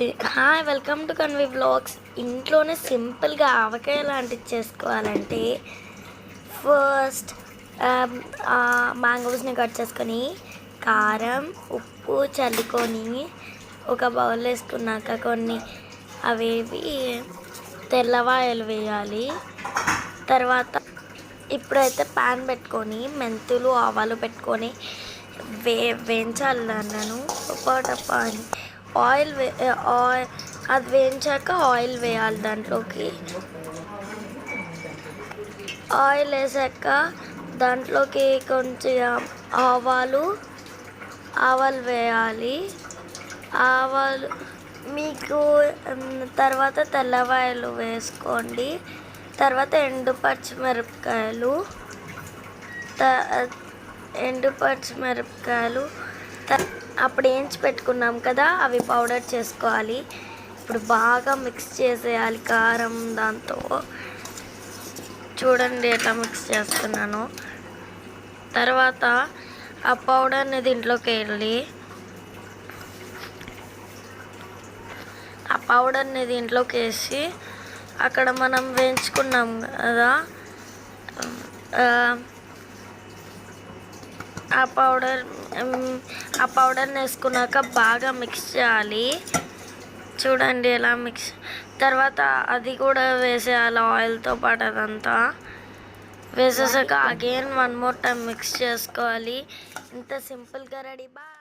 Hi welcome to Kanvi blogs. ఇంట్లోనే సింపుల్గా ఆవకాయ లాంటిది చేసుకోవాలంటే ఫస్ట్ మ్యాంగోస్ని కట్ చేసుకొని కారం ఉప్పు చల్లుకొని ఒక బౌల్ వేసుకున్నాక కొన్ని అవేవి తెల్లవాయలు వేయాలి. తర్వాత ఇప్పుడైతే ప్యాన్ పెట్టుకొని మెంతులు ఆవాలు పెట్టుకొని వే వేయించాలి దాంట్లను టప్ప అని. ఆయిల్ వే ఆయిల్ అది వేయించాక ఆయిల్ వేయాలి దాంట్లోకి. ఆయిల్ వేసాక దాంట్లోకి కొంచెం ఆవాలు ఆవాలు వేయాలి. ఆవాలు మీకు తర్వాత తెల్లవాయలు వేసుకోండి. తర్వాత ఎండు పచ్చిమిరపకాయలు త- ఎండు పచ్చిమిరపకాయలు త- అప్పుడు వేయించి పెట్టుకున్నాం కదా అవి పౌడర్ చేసుకోవాలి. ఇప్పుడు బాగా మిక్స్ చేసేయాలి కారం దాంతో. చూడండి ఎట్లా మిక్స్ చేస్తున్నాను. తర్వాత ఆ పౌడర్ని దీంట్లోకి వెళ్ళి ఆ పౌడర్ని దీంట్లోకి వేసి అక్కడ మనం వేయించుకున్నాం కదా ఆ, పౌడర్ ఆ పౌడర్ని వేసుకున్నాక బాగా మిక్స్ చేయాలి. చూడండి ఎలా మిక్స్ తర్వాత అది కూడా వేసేయాలి ఆయిల్తో పాటు అదంతా. వేసేసాక again one more time mix చేసుకోవాలి. ఇంత సింపుల్గా రెడీ బాయ్